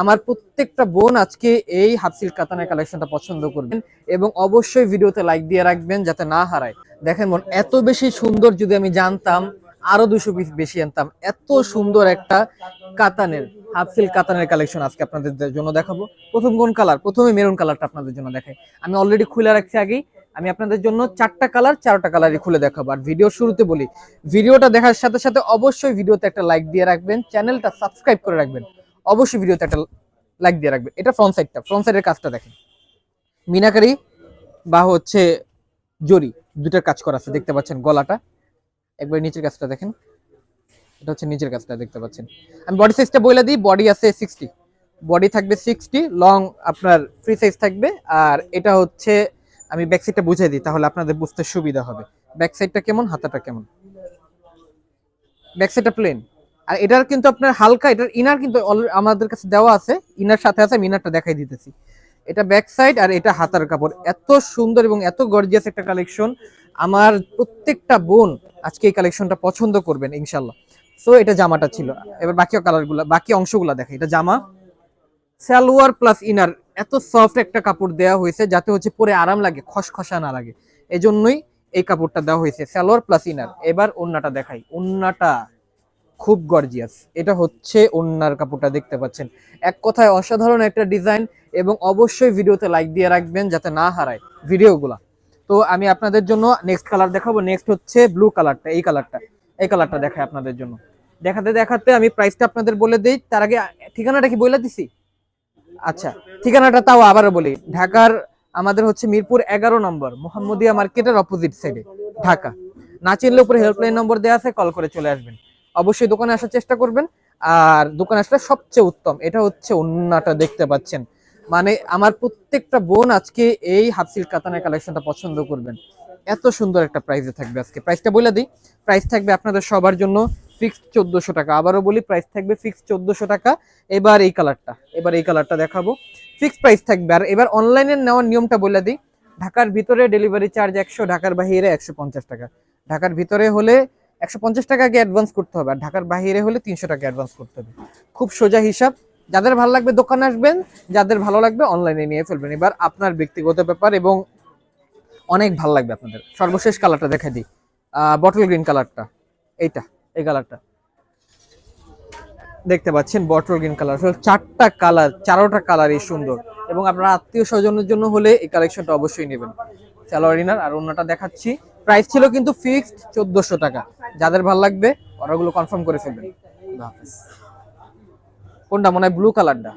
আমার প্রত্যেকটা বোন আজকে এই হাফ সিল্ক কাতানের কালেকশনটা পছন্দ করবেন এবং অবশ্যই ভিডিওতে লাইক দিয়ে রাখবেন যাতে না হারায়। দেখেন বোন, এত বেশি সুন্দর যদি আমি জানতাম, আরও দুশো পিস বেশি আনতাম, এত সুন্দর একটা কাতানের, হাফ সিল্ক কাতানের কালেকশন আজকে আপনাদের জন্য দেখাবো। প্রথম কোন কালার প্রথমে মেরুন কালারটা আপনাদের জন্য দেখাই। আমি অলরেডি খুলে রাখছি আগেই। আমি আপনাদের জন্য চারটা কালার চারটা কালারই খুলে দেখাবো। আর ভিডিও শুরুতে বলি ভিডিওটা দেখার সাথে সাথে অবশ্যই ভিডিওতে একটা লাইক দিয়ে রাখবেন চ্যানেলটা সাবস্ক্রাইব করে রাখবেন। অবশ্যই ভিডিওতে একটা লাইক দিয়ে রাখবেন এটা ফ্রন্ট সাইডটা ফ্রন্ট সাইডের কাজটা দেখেন। মিনাকারি বা হচ্ছে জরি দুটার কাজ করা আছে। দেখতে পাচ্ছেন গলাটা। একবার নিচের কাজটা দেখেন। এটা হচ্ছে নিচের কাজটা দেখতে পাচ্ছেন। আমি বডি সাইজটা বলে দিই। বডি আছে সিক্সটি বডি থাকবে সিক্সটি লং আপনার ফ্রি সাইজ থাকবে। আর এটা হচ্ছে, আমি ব্যাক সাইডটা বুঝিয়ে দিই, তাহলে আপনাদের বুঝতে সুবিধা হবে। ব্যাক সাইডটা কেমন? হাতাটা কেমন? ব্যাক সাইডটা প্লেন আর এটার কিন্তু আপনার হালকা, এটার ইনার কিন্তু আমাদের কাছে দেওয়া আছে। ইনার সাথে আছে, আমি ইনারটা দেখাই দিতেছি। এটা ব্যাক সাইড আর এটা হাতার কাপড়। এত সুন্দর এবং এত গর্জিয়াস একটা কালেকশন আমার প্রত্যেকটা বোন আজকে এই কালেকশনটা পছন্দ করবেন, ইনশাল্লাহ। সো এটা জামাটা ছিল। এবার বাকি কালারগুলো বাকি অংশগুলো দেখে এটা জামা। সালোয়ার প্লাস ইনার এত সফট একটা কাপড় দেওয়া হয়েছে, যাতে হচ্ছে পরে আরাম লাগে, খসখসা না লাগে। এজন্যই এই কাপড়টা দেওয়া হয়েছে, সালোয়ার প্লাস ইনার এবার ওন্নাটা দেখাই। ওন্নাটা। খুব গর্জিয়াস এটা হচ্ছে ওন্নার কাপড়টা, দেখতে পাচ্ছেন। এক কথায় অসাধারণ একটা ডিজাইন এবং অবশ্যই ভিডিওতে লাইক দিয়ে রাখবেন যাতে না হারায় ভিডিওগুলা তো আমি আপনাদের জন্য নেক্সট কালার দেখাবো। নেক্সট হচ্ছে ব্লু কালারটা এই কালারটা এই কালারটা দেখায় আপনাদের জন্য। দেখাতে দেখাতে আমি প্রাইসটা আপনাদের বলে দিই। তার আগে ঠিকানাটা কি বলে দিছি? আচ্ছা ঠিকানাটা তাও আবারও বলি। ঢাকার আমাদের হচ্ছে মিরপুর এগারো নম্বর, মোহাম্মদিয়া মার্কেটের অপোজিট সাইডে ঢাকা। না চিনলে উপরে হেল্পলাইন নম্বর দেওয়া আছে কল করে চলে আসবেন। অবশ্যই দোকানে আসার চেষ্টা করবেন। আর দোকানে আসলে সবচেয়ে উত্তম, এটা হচ্ছে অন্যটা দেখতে পাচ্ছেন। মানে আমার প্রত্যেকটা বোন আজকে এই হাফ সিল্ক কাতানের কালেকশনটা পছন্দ করবেন। এত সুন্দর একটা প্রাইসে থাকবে আজকে। প্রাইসটা বলে দিই প্রাইস থাকবে আপনাদের সবার জন্য ফিক্সড চোদ্দশো টাকা। আবারও বলি প্রাইস থাকবে ফিক্সড চোদ্দশো টাকা। এবার এই কালারটা এবার এই কালারটা দেখাবো। ফিক্সড প্রাইস থাকবে। আর এবার অনলাইনে নেওয়ার নিয়মটা বলে দিই, ঢাকার ভিতরে ডেলিভারি চার্জ একশো, ঢাকার বাহিরে একশো পঞ্চাশ টাকা। ঢাকার ভিতরে হলে একশো পঞ্চাশ টাকা আগে অ্যাডভান্স করতে হবে, আর ঢাকার বাহিরে হলে তিনশো টাকা অ্যাডভান্স করতে হবে। খুব সোজা হিসাব, যাদের ভালো লাগবে দোকানে আসবেন, যাদের ভালো লাগবে অনলাইনে নিয়ে ফেলবেন। এবার আপনার ব্যক্তিগত ব্যাপার এবং অনেক ভালো লাগবে আপনাদের। সর্বশেষ কালারটা দেখা দিই। বটল গ্রিন কালারটা এইটা, এই কালারটা দেখতে পাচ্ছেন বটল গ্রিন কালার চারটা কালার চারোটা কালারই সুন্দর। এবং আপনার আত্মীয় স্বজনের জন্য হলে এই কালেকশনটা অবশ্যই নেবেন। সালোয়ার ইনার আর অন্যটা দেখাচ্ছি। প্রাইস ছিল কিন্তু ফিক্সড চোদ্দশো টাকা। যাদের ভালো লাগবে অর্ডারগুলো কনফার্ম করে ফেলবেন। কোনটা? মনে হয় ব্লু কালারটা